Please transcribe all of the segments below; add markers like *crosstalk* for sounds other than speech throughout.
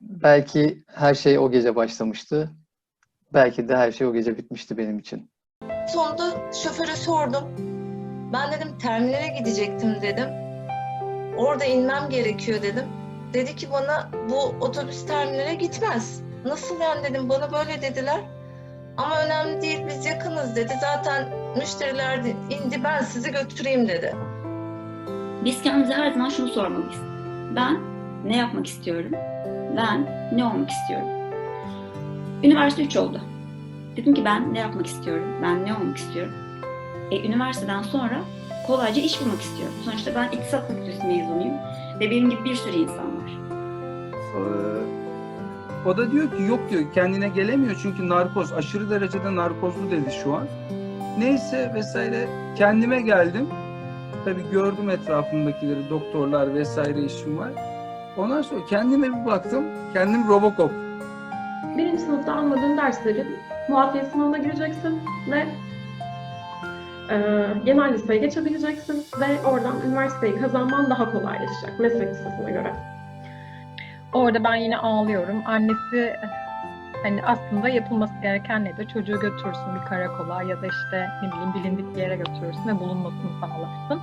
Belki her şey o gece başlamıştı. Belki de her şey o gece bitmişti benim için. Sonunda şoföre sordum. Ben dedim terminale gidecektim dedim. Orada inmem gerekiyor dedim. Dedi ki bana bu otobüs terminale gitmez. Nasıl yani dedim bana böyle dediler. Ama önemli değil biz yakınız dedi. Zaten müşteriler indi ben sizi götüreyim dedi. Biz kendimize her zaman şunu sormalıyız. Ben ne yapmak istiyorum? Ben ne olmak istiyorum? Üniversite 3 oldu. Dedim ki ben ne yapmak istiyorum? Ben ne olmak istiyorum? E, üniversiteden sonra kolayca iş bulmak istiyorum. Sonuçta ben iktisat fakültesi mezunuyum ve benim gibi bir sürü insan var. Ee, o da diyor ki yok diyor kendine gelemiyor çünkü narkoz aşırı derecede narkozlu dedi şu an. Neyse vesaire kendime geldim. Tabii gördüm etrafımdakileri doktorlar vesaire işim var. Ondan sonra kendime bir baktım. Kendim Robocop. Birinci sınıfta almadığın derslerin muafiye sınavına gireceksin ve e, genel liseye geçebileceksin ve oradan üniversiteyi kazanman daha kolaylaşacak meslek lisesine göre. Orada ben yine ağlıyorum. Annesi hani aslında yapılması gereken nedir? Çocuğu götürürsün bir karakola ya da işte ne bileyim bilindik bir yere götürürsün ve bulunmasını sağlarsın.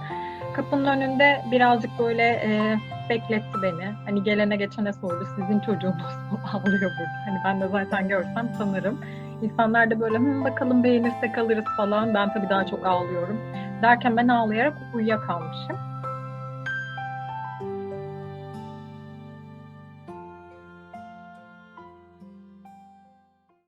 Kapının önünde birazcık böyle e, bekletti beni. Hani gelene geçene sordu sizin çocuğunuz *laughs* mu ağlıyor burada. Hani ben de zaten görsem tanırım. İnsanlar da böyle Hı, bakalım beğenirsek alırız falan. Ben tabii daha çok ağlıyorum. Derken ben ağlayarak uyuyakalmışım.